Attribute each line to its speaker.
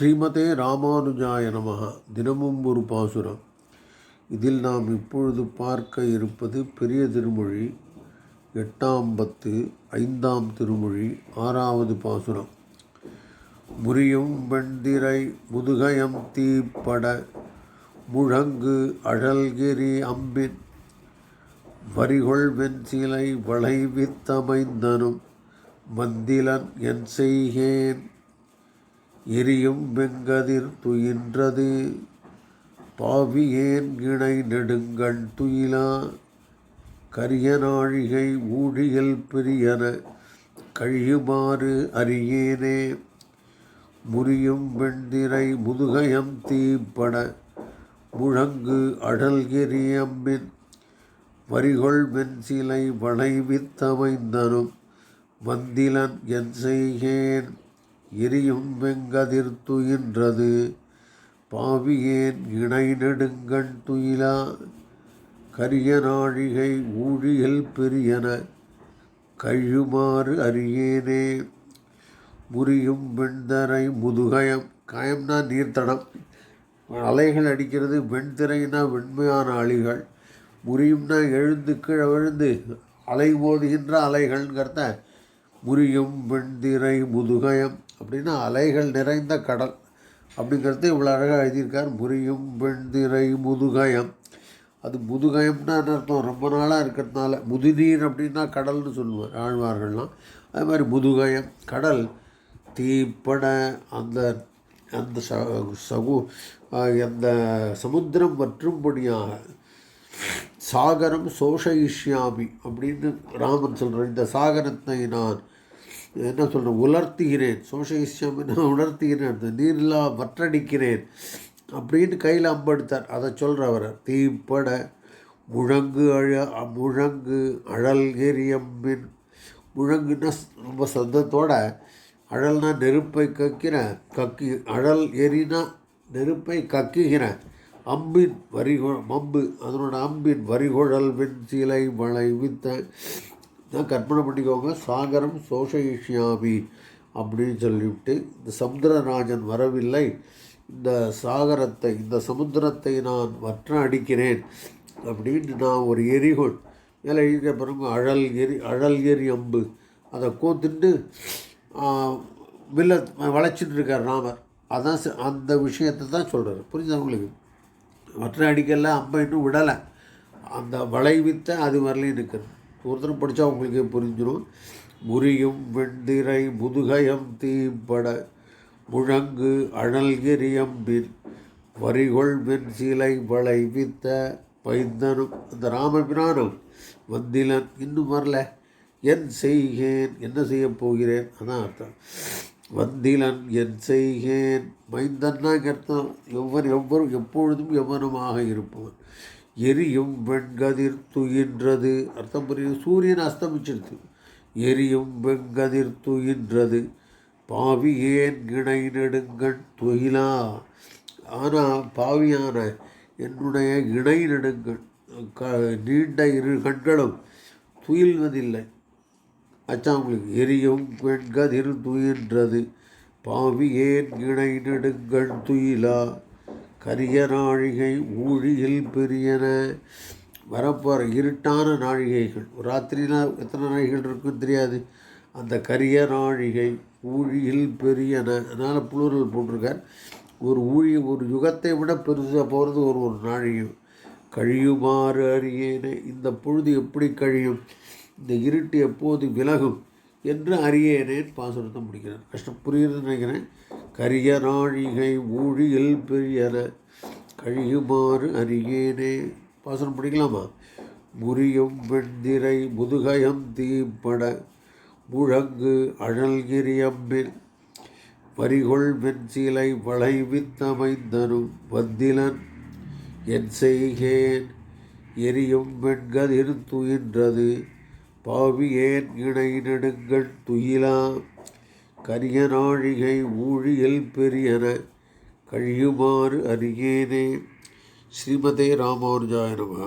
Speaker 1: ஸ்ரீமதே ராமானுஜாய நமக. தினமும் ஒரு பாசுரம். இதில் நாம் இப்பொழுது பார்க்க இருப்பது பெரிய திருமொழி எட்டாம் பத்து ஐந்தாம் திருமொழி ஆறாவது பாசுரம். முறியும் வெண்திரை முதுகயம் தீப்பட முழங்கு அழல்கிரி அம்பின் வரிகொள் வெண்சிலை வளைவித்தமைந்தனும் மந்திலன் என் செய்கேன். எரியும் வெங்கதிர் துயின்றது. பாவியேன் இணை நெடுங்கண் துயிலா. கரிய நாழிகை ஊழியல் பிரியன. கழியுமாறு அறியேனே. முறியும் வெண்திரை முதுகயம் தீப்பட முழங்கு அடல் அம்பின் வரிகொள் வெண்சிலை வளைவித்தமைந்தனும். வந்திலன் என் செய்கேன். எரியும் வெங்கதிர் துயின்றது. பாவியேன் இணை நெடுங்கண் துயிலா. கரிய நாழிகை ஊழியல் பெரியன. கழுமாறு அறியேனே முறியும் வெண்தரை முதுகயம். கயம்னா நீர்த்தடம். அலைகள் அடிக்கிறது வெண்திரைனா வெண்மையான அழிகள் முறியும்னா எழுந்து கீழே விழுந்து அலை ஓடுகின்ற அலைகள்ங்கிறத முறியும் வெண்திரை முதுகயம். அப்படின்னா அலைகள் நிறைந்த கடல் அப்படிங்கிறது இவ்வளோ அழகாக எழுதியிருக்கார். முறியும் வெண்திரை முதுகயம். அது முதுகயம்னா என்ன அர்த்தம்? ரொம்ப நாளாக இருக்கிறதுனால. முதுநீர் அப்படின்னா கடல்னு சொல்லுவார் ஆழ்வார்கள்லாம். அது மாதிரி முதுகயம் கடல் தீப்பட அந்த அந்த ச சகு அந்த சமுத்திரம் வற்றும்படியாக. சாகரம் சோஷயிஷ்யாமி அப்படின்னு ராமன் சொல்கிறார் இந்த சாகரத்தை நான் என்ன சொல்கிறேன் உலர்த்துகிறேன். சோஷயிஷ்யாமி நான் உணர்த்துகிறேன் அந்த நீரில்லா வற்றடிக்கிறேன். அப்படின்னு கையில் அம்பெடுத்தார். அதை சொல்கிறவர் தீப்பட முழங்கு அழ முழங்கு அழல்கிரியம்பின் முழங்குன்னா ரொம்ப சந்தத்தோட அழல்னா நெருப்பை கக்கிறேன் கக்கி அழல் எரினா நெருப்பை கக்குகிறேன் அம்பின் வரிகோ அம்பு அதனோட அம்பின் வரிகொழல் வெண்சீலை மழை வித்த நான் கற்பனை பண்ணிக்கோங்க. சாகரம் சோஷயிஷ்யாமி அப்படின்னு சொல்லிவிட்டு இந்த சமுத்திரராஜன் வரவில்லை. இந்த சாகரத்தை இந்த சமுத்திரத்தை நான் வற்ற அடிக்கிறேன் அப்படின்னு நான் ஒரு எரிகோள் மேலே எழுதிய பிறகு அழல் எரி அழல் எரி அம்பு. அதை கோத்துட்டு வில்ல வளைச்சிட்டு இருக்கார் ராமர். அதான் அந்த விஷயத்தை தான் சொல்கிறார் புரிஞ்சுதா உங்களுக்கு? மற்ற அடிக்கல அம்பை இன்னும் விடலை. அந்த வளைவித்த அது வரலையும் இருக்கிறது ஒருத்தர் படித்தா உங்களுக்கே புரிஞ்சிடும். முறியும் வெண்திரை முதுகயம் தீம்பட முழங்கு அழல்கிரியம்பின் வரிகொள் வெண்சிலை வளைவித்த பைந்தனும் அந்த ராமபிரானும் வந்திலன் இன்னும் வரல. என் செய்கேன் என்ன செய்ய போகிறேன்? அதான் அர்த்தம். வந்திலன் என் செய்கேன் மைந்தன்னா அர்த்தம் எவ்வளவு எவ்வொரு எப்பொழுதும் எவ்வனமாக இருப்பவன். எரியும் வெண்கதிர் துயின்றது. அர்த்தம் புரியுது? சூரியன் அஸ்தமிச்சிருது. எரியும் வெண்கதிர் துயின்றது. பாவி ஏன் இணை நெடுங்கண் துயிலா? ஆனால் பாவியான என்னுடைய இணை நெடுங்கண் க நீண்ட இரு கண்களும் துயில்வதில்லை. அச்சாங்களுக்கு எரியும் வெண்கதிர் துயின்றது. பாவி ஏன் இணை நெடுங்கண் துயிலா? கரிய நாழிகை ஊழியில் பெரியன. வரப்போகிற இருட்டான நாழிகைகள். ராத்திரியில் எத்தனை நாழிகள் இருக்குன்னு தெரியாது. அந்த கரிய நாழிகை ஊழியில் பெரியன. அதனால் புளூரல் போட்டிருக்கார். ஒரு ஊழி ஒரு யுகத்தை விட பெருசாக போகிறது ஒரு ஒரு நாழிகம் கழியுமாறு அறியேனே. இந்த பொழுது எப்படி கழியும்? இந்த இருட்டு எப்போது விலகும்? என்று அறியேனேன். பாசுரத்தை முடிக்கிறேன். கஷ்டம். புரியுதுன்னு நினைக்கிறேன். கரிய நாழிகை ஊழியில் பெரியன கழியுமாறு அறியேனே. பாசுரம் படிக்கலாமா? முறியும் வெண்திரை முதுகயம் தீப்பட முழங்கு அழல்கிரியம்பின் வரிகொள் வெண்சிலை வளைவித்தமைந்தனும் வந்திலன். என் செய்கேன். எரியும் வெண்கதிர் துயின்றது. பாவியேன் இணை நெடுங்கள் துயிலா. கரிய நாழிகை ஊழியல் பெரியன கழியுமாறு அறியேனே. ஸ்ரீமதே ராமானுஜாய நம